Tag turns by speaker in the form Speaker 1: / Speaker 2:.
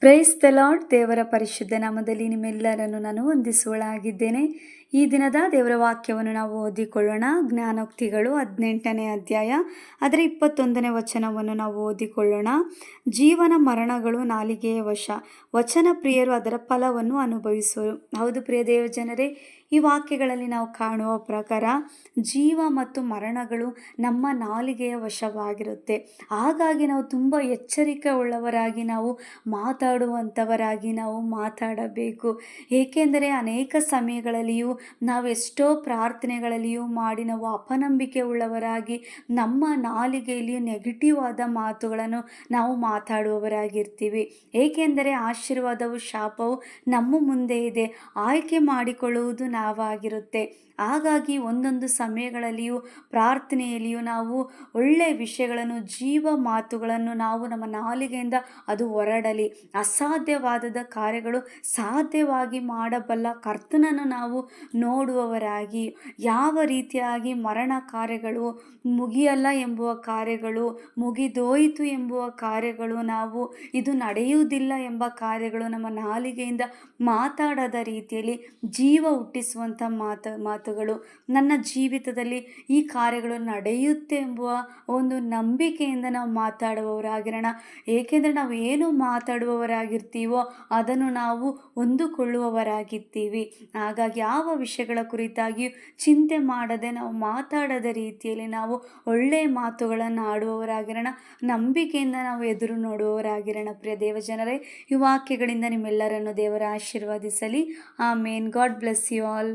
Speaker 1: Praise the lord ದೇವರ ಪರಿಶುದ್ಧ ನಾಮದಲ್ಲಿ ನಿಮ್ಮೆಲ್ಲರನ್ನು ನಾನು ವಂದಿಸುವಳಾಗಿದ್ದೇನೆ. ಈ ದಿನದ ದೇವರ ವಾಕ್ಯವನ್ನು ನಾವು ಓದಿಕೊಳ್ಳೋಣ. ಜ್ಞಾನೋಕ್ತಿಗಳು ಹದಿನೆಂಟನೇ ಅಧ್ಯಾಯ, ಅದರ ಇಪ್ಪತ್ತೊಂದನೇ ವಚನವನ್ನು ನಾವು ಓದಿಕೊಳ್ಳೋಣ. ಜೀವನ ಮರಣಗಳು ನಾಲಿಗೆಯ ವಶ, ವಚನ ಪ್ರಿಯರು ಅದರ ಫಲವನ್ನು ಅನುಭವಿಸುವರು ಹೌದು ಪ್ರಿಯ ದೇವಜನರೇ, ಈ ವಾಕ್ಯಗಳಲ್ಲಿ ನಾವು ಕಾಣುವ ಪ್ರಕಾರ ಜೀವ ಮತ್ತು ಮರಣಗಳು ನಮ್ಮ ನಾಲಿಗೆಯ ವಶವಾಗಿರುತ್ತೆ. ಹಾಗಾಗಿ ನಾವು ತುಂಬ ಎಚ್ಚರಿಕೆ ಉಳ್ಳವರಾಗಿ ನಾವು ಮಾತಾಡುವಂಥವರಾಗಿ ನಾವು ಮಾತಾಡಬೇಕು. ಏಕೆಂದರೆ ಅನೇಕ ಸಮಯಗಳಲ್ಲಿಯೂ ನಾವು ಎಷ್ಟೋ ಪ್ರಾರ್ಥನೆಗಳಲ್ಲಿಯೂ ಮಾಡಿ ನಾವು ಅಪನಂಬಿಕೆ ಉಳ್ಳವರಾಗಿ, ನಮ್ಮ ನಾಲಿಗೆಯಲ್ಲಿಯೂ ನೆಗೆಟಿವ್ ಆದ ಮಾತುಗಳನ್ನು ನಾವು ಮಾತಾಡುವವರಾಗಿರ್ತೀವಿ. ಏಕೆಂದರೆ ಆಶೀರ್ವಾದವು ಶಾಪವು ನಮ್ಮ ಮುಂದೆ ಇದೆ. ಆಯ್ಕೆ ಮಾಡಿಕೊಳ್ಳುವುದು ನಾವಾಗಿರುತ್ತೆ. ಹಾಗಾಗಿ ಒಂದೊಂದು ಸಮಯಗಳಲ್ಲಿಯೂ, ಪ್ರಾರ್ಥನೆಯಲ್ಲಿಯೂ ನಾವು ಒಳ್ಳೆಯ ವಿಷಯಗಳನ್ನು, ಜೀವ ಮಾತುಗಳನ್ನು ನಾವು ನಮ್ಮ ನಾಲಿಗೆಯಿಂದ ಅದು ಹೊರಡಲಿ. ಅಸಾಧ್ಯವಾದದ ಕಾರ್ಯಗಳು ಸಾಧ್ಯವಾಗಿ ಮಾಡಬಲ್ಲ ಕರ್ತನನ್ನು ನಾವು ನೋಡುವವರಾಗಿ, ಯಾವ ರೀತಿಯಾಗಿ ಮರಣ ಕಾರ್ಯಗಳು ಮುಗಿಯಲ್ಲ ಎಂಬುವ ಕಾರ್ಯಗಳು, ಮುಗಿದೋಯಿತು ಎಂಬುವ ಕಾರ್ಯಗಳು ನಾವು ಇದು ನಡೆಯುವುದಿಲ್ಲ ಎಂಬ ಕಾರ್ಯಗಳು ನಮ್ಮ ನಾಲಿಗೆಯಿಂದ ಮಾತಾಡದ ರೀತಿಯಲ್ಲಿ ಜೀವ ಹುಟ್ಟಿಸುವಂಥ ಮಾತು, ಮಾತುಗಳು. ನನ್ನ ಜೀವಿತದಲ್ಲಿ ಈ ಕಾರ್ಯಗಳು ನಡೆಯುತ್ತೆ ಎಂಬುವ ಒಂದು ನಂಬಿಕೆಯಿಂದ ನಾವು ಮಾತಾಡುವವರಾಗಿರೋಣ. ಏಕೆಂದರೆ ನಾವು ಏನು ಮಾತಾಡುವವರಾಗಿರ್ತೀವೋ ಅದನ್ನು ನಾವು ಹೊಂದಿಕೊಳ್ಳುವವರಾಗಿರ್ತೀವಿ ಹಾಗಾಗಿ ಯಾವ ವಿಷಯಗಳ ಕುರಿತಾಗಿಯೂ ಚಿಂತೆ ಮಾಡದೆ ನಾವು ಮಾತಾಡದ ರೀತಿಯಲ್ಲಿ ನಾವು ಒಳ್ಳೆಯ ಮಾತುಗಳನ್ನು ಆಡುವವರಾಗಿರೋಣ, ನಂಬಿಕೆಯಿಂದ ನಾವು ಎದುರು ನೋಡುವವರಾಗಿರೋಣ. ಪ್ರಿಯ ದೇವಜನರೇ, ಈ ವಾಕ್ಯಗಳಿಂದ ನಿಮ್ಮೆಲ್ಲರನ್ನು ದೇವರ ಆಶೀರ್ವಾದಿಸಲಿ. Amen God bless you all.